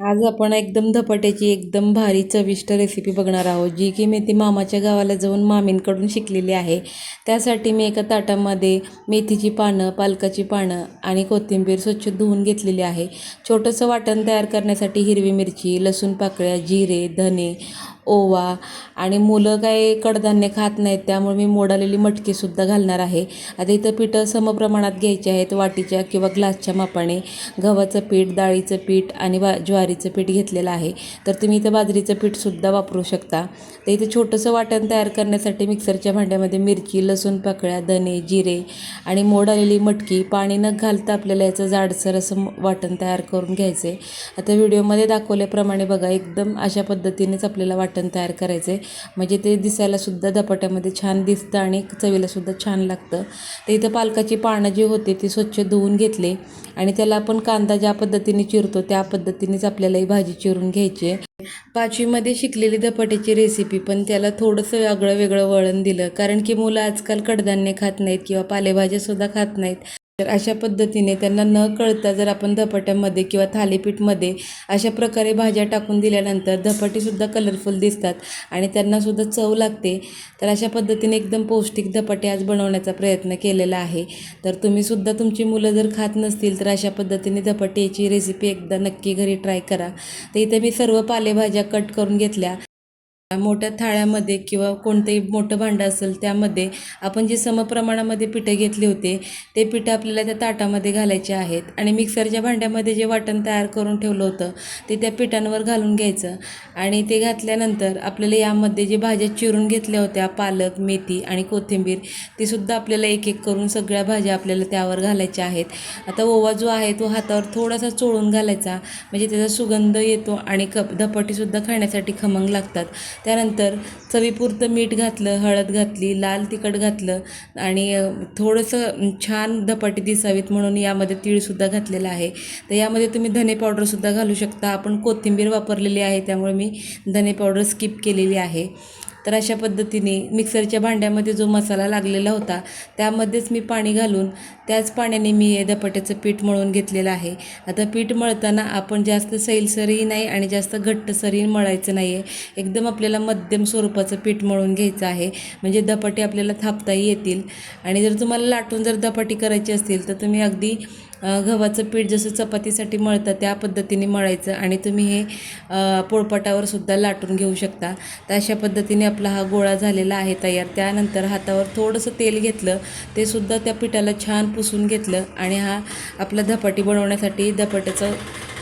आज आपण एकदम धपाट्याची एकदम भारी चविष्ट रेसिपी बघणार आहोत जी की मी ती मामाच्या गावाला जाऊन मामींकडून शिकलेली आहे. त्यासाठी मी एका ताटामध्ये मेथीची पानं पालकाची पानं आणि कोथिंबीर स्वच्छ धुवून घेतलेली आहे. छोटंसं वाटण तयार करण्यासाठी हिरवी मिरची लसूण पाकळ्या जिरे धने ओवा आणि मुलं काय कडधान्य खात नाहीत त्यामुळे मी मोडालेली मटकीसुद्धा घालणार आहे. आता इथं पिठं समप्रमाणात घ्यायचे आहेत वाटीच्या किंवा ग्लासच्या मापाने. गव्हाचं पीठ डाळीचं पीठ आणि बा ज्वारीचं पीठ घेतलेलं आहे. तर तुम्ही इथं बाजरीचं पीठसुद्धा वापरू शकता. तर इथं छोटंसं वाटण तयार करण्यासाठी मिक्सरच्या भांड्यामध्ये मिरची लसूण पाकळ्या धने जिरे आणि मोड आलेली मटकी पाणी न घालता आपल्याला याचं जाडसर असं वाटण तयार करून घ्यायचं आहे आता व्हिडिओमध्ये दाखवल्याप्रमाणे बघा एकदम अशा पद्धतीनेच आपल्याला वाटण तयार करायचं आहे म्हणजे ते दिसायलासुद्धा धपाट्यामध्ये छान दिसतं आणि चवीलासुद्धा छान लागतं. तर इथं पालकाची पानं जी होते ती स्वच्छ धुवून घेतले आणि त्याला आपण कांदा ज्या पद्धतीने चिरतो त्या पद्धतीनेच आपल्याला ही भाजी चिरून घ्यायची. आहे पाचवीमध्ये शिकलेली धपाट्याची रेसिपी पण त्याला थोडंसं वेगळं वेगळं वळण दिलं. कारण की मुलं आजकाल कडधान्य खात नाहीत किंवा पालेभाज्यासुद्धा खात नाहीत. तर अशा पद्धतीने त्यांना न कळता जर आपण धपाट्यामध्ये किंवा थालीपीठमध्ये अशा प्रकारे भाज्या टाकून दिल्यानंतर धपाटीसुद्धा कलरफुल दिसतात आणि त्यांनासुद्धा चव लागते तर अशा पद्धतीने एकदम पौष्टिक धपाटे आज बनवण्याचा प्रयत्न केलेला आहे. तर तुम्हीसुद्धा तुमची मुलं जर खात नसतील तर अशा पद्धतीने धपाट्याची रेसिपी एकदा नक्की घरी ट्राय करा. तर इथे मी सर्व पालेभाज्या कट करून घेतल्या. मोठ्या थाळ्यामध्ये किंवा कोणतंही मोठं भांडं असेल त्यामध्ये आपण जे समप्रमाणामध्ये पिठं घेतले होते ते पिठं आपल्याला त्या ताटामध्ये घालायचे आहेत. आणि मिक्सरच्या भांड्यामध्ये जे वाटण तयार करून ठेवलं होतं ते त्या पिठांवर घालून घ्यायचं. आणि ते घातल्यानंतर आपल्याला यामध्ये जे भाज्या चिरून घेतल्या होत्या पालक मेथी आणि कोथिंबीर तीसुद्धा आपल्याला एक एक करून सगळ्या भाज्या आपल्याला त्यावर घालायच्या आहेत. आता ओवा जो आहे तो हातावर थोडासा चोळून घालायचा. म्हणजे त्याचा सुगंध येतो आणि कप धपाटीसुद्धा खाण्यासाठी खमंग लागतात. त्यानंतर चवीपुरतं मीठ घातलं हळद घातली लाल तिखट घातलं आणि थोडंसं छान धपाटी दिसावीत म्हणून यामध्ये तीळसुद्धा घातलेलं आहे. तर यामध्ये तुम्ही धने पावडरसुद्धा घालू शकता. आपण कोथिंबीर वापरलेली आहे त्यामुळे मी धने पावडर स्किप केलेली आहे. तर अशा पद्धतीने मिक्सरच्या भांड्यामध्ये जो मसाला लागलेला होता त्यामध्येच मी पाणी घालून त्याच पाण्याने मी हे धपाट्याचं पीठ मळून घेतलेलं आहे. आता पीठ मळताना आपण जास्त सैलसरही नाही आणि जास्त घट्टसरही मळायचं नाही आहे एकदम आपल्याला मध्यम स्वरूपाचं पीठ मळून घ्यायचं आहे. म्हणजे धपाटे आपल्याला थापताही येतील. आणि जर तुम्हाला लाटून जर धपाटी करायची असतील तर तुम्ही अगदी गव्हाचं पीठ जसं चपातीसाठी मळतं त्या पद्धतीने मळायचं आणि तुम्ही हे पोळपाटावर सुद्धा लाटून घेऊ शकता. तर अशा पद्धतीने आपला हा गोळा झालेला आहे तयार. त्यानंतर हातावर थोडंसं तेल घेतलं ते सुद्धा त्या पिठाला छान पुसून घेतलं आणि हा आपला धपाटी बनवण्यासाठी धपाट्याचं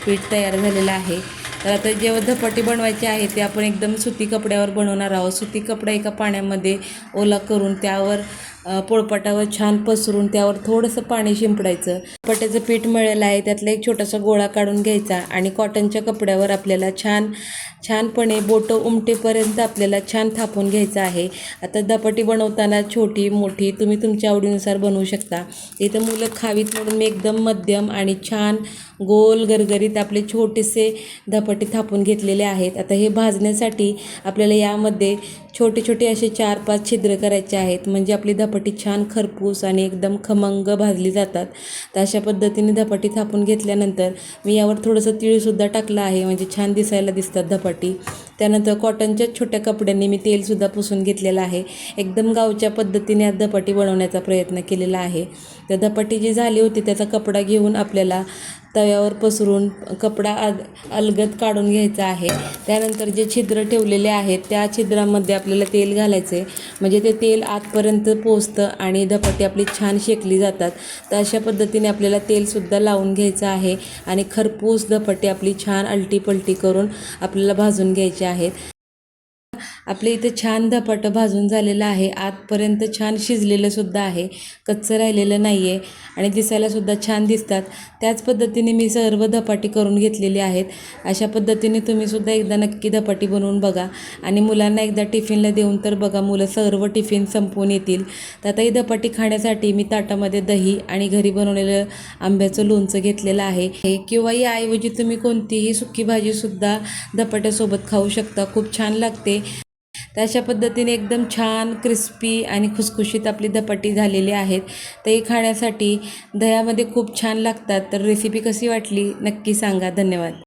पीठ तयार झालेलं आहे. तर आता जेव्हा धपाटी बनवायची आहे ते आपण एकदम सुती कपड्यावर बनवणार आहोत. सुती कपडा एका पाण्यामध्ये ओला करून त्यावर पोळपाटावर छान पसरून त्यावर थोडंसं पाणी शिंपडायचं. पट्याचं पीठ मळलेलं आहे त्यातला एक छोटासा गोळा काढून घ्यायचा आणि कॉटनच्या कपड्यावर आपल्याला छान छानपणे बोटं उमटेपर्यंत आपल्याला छान थापून घ्यायचं आहे. आता दपाटी बनवताना छोटी मोठी तुम्ही तुमच्या आवडीनुसार बनवू शकता. इथं मुलं खावीत म्हणून मी एकदम मध्यम आणि छान गोल गरगरीत आपले छोटेसे धपाटे थापून घेतलेले आहेत. आता हे भाजण्यासाठी आपल्याला यामध्ये छोटे छोटे असे चार पाच छिद्र करायचे आहेत. म्हणजे आपली धपाटी छान खरपूस आणि एकदम खमंग भाजली जातात. तर अशा पद्धतीने धपाटी थापून घेतल्यानंतर मी यावर थोडंसं तिळसुद्धा टाकलं आहे. म्हणजे छान दिसायला दिसतात धपाटी. त्यानंतर कॉटनच्या छोट्या कपड्यांनी मी तेलसुद्धा पुसून घेतलेलं आहे. एकदम गावच्या पद्धतीने आज धपाटी बनवण्याचा प्रयत्न केलेला आहे. तर धपाटी जी झाली होती त्याचा कपडा घेऊन आपल्याला तव्यावर पसरून कपडा अद अलगद काढून घ्यायचा आहे. त्यानंतर जे छिद्र ठेवलेले आहेत त्या छिद्रामध्ये आपल्याला तेल घालायचं आहे म्हणजे ते तेल आतपर्यंत पोचतं आणि धपाटी आपली छान शेकली जातात. तर अशा पद्धतीने आपल्याला तेलसुद्धा लावून घ्यायचं आहे आणि खरपूस धपाटी आपली छान अलटी पलटी करून आपल्याला भाजून घ्यायची आहेत. आपल्या इथं छान धपाटं भाजून झालेलं आहे. आतपर्यंत छान शिजलेलं सुद्धा आहे. कच्चं राहिलेलं नाही आहे आणि दिसायलासुद्धा छान दिसतात. त्याच पद्धतीने मी सर्व धपाटी करून घेतलेली आहेत. अशा पद्धतीने तुम्हीसुद्धा एकदा नक्की धपाटी बनवून बघा. आणि मुलांना एकदा टिफिनला देऊन तर बघा मुलं सर्व टिफिन संपवून येतील. तर आता ही धपाटी खाण्यासाठी मी ताटामध्ये दही आणि घरी बनवलेलं आंब्याचं लोणचं घेतलेलं आहे. किंवा याऐवजी तुम्ही कोणतीही सुकी भाजीसुद्धा धपाट्यासोबत खाऊ शकता. खूप छान लागते. तर अशा पद्धतीने एकदम छान क्रिस्पी आणि खुसखुशीत आपली धपाटी झालेली आहेत. ते खाण्यासाठी दह्यामध्ये खूप छान लागतात. तर रेसिपी कशी वाटली? नक्की सांगा. धन्यवाद.